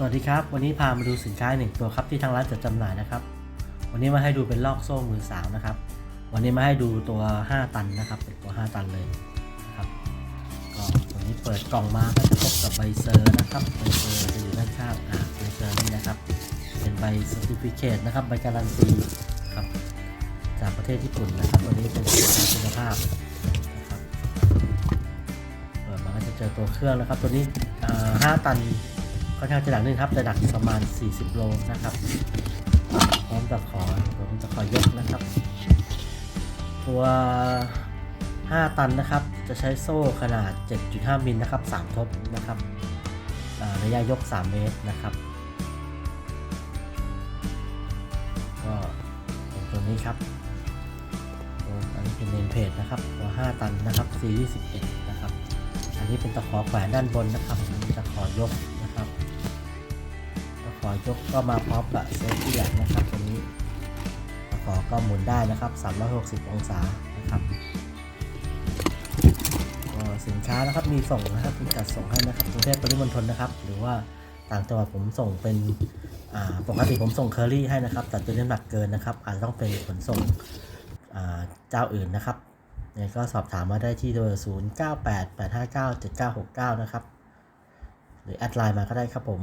สวัสดีครับ วันนี้พามาดูสินค้าหนึ่งตัวครับที่ทางร้านจัดจำหน่ายนะครับ วันนี้มาให้ดูเป็นลอกโซ่มือสาวนะครับ วันนี้มาให้ดูตัว 5 ตันนะครับ เป็นตัว 5 ตันเลยนะครับก็วันนี้เปิดกล่องมาก็จะพบกับใบเซอร์นะครับใบเซอร์จะอยู่ด้านข้างอ่าใบเซอร์นี่นะครับ เป็นใบ certificate นะครับใบการันตีครับจากประเทศญี่ปุ่นนะครับตัวนี้เป็นสินค้าคุณภาพนะครับเปิดมาก็จะเจอตัวเครื่องนะครับ ตัวนี้อ่า5ตัน ค่อนข้างจะหนักนึงครับจะหนักประมาณ 40 โลนะครับ พร้อมตะขอพร้อมตะขอยกนะครับ ตัว 5 ตันนะครับ จะใช้โซ่ขนาด 7.5 มิลนะครับ 3 ทบนะครับระยะยก 3 เมตรนะครับ ก็ตัวนี้ครับตัวอันนี้เป็นเนมเพจนะครับตัว5ตันนะครับซีรีส์11นะครับ อันนี้เป็นตะขอแขวนด้านบนนะครับอันนี้ตะขอยก นะครับตะขอยกก็มาพร้อมกับเซฟตี้แลกนะครับตัวนี้ตะขอก็หมุนได้นะครับ 360 องศานะครับก็สินค้านะครับมีส่งนะครับมีจัดส่งให้นะครับกรุงเทพปริมณฑลนะครับ หรือว่าต่างจังหวัดผมส่งเป็นปกติผมส่งเคอรี่ให้นะครับ แต่ตัวนี้น้ำหนักเกินนะครับ อาจจะต้องเป็นขนส่งเจ้าอื่นนะครับยังไงก็สอบถามมาได้ที่เบอร์0 9 8 8 5 9 7 9 6 9 นะครับ หรือแอดไลน์มาก็ได้ครับผม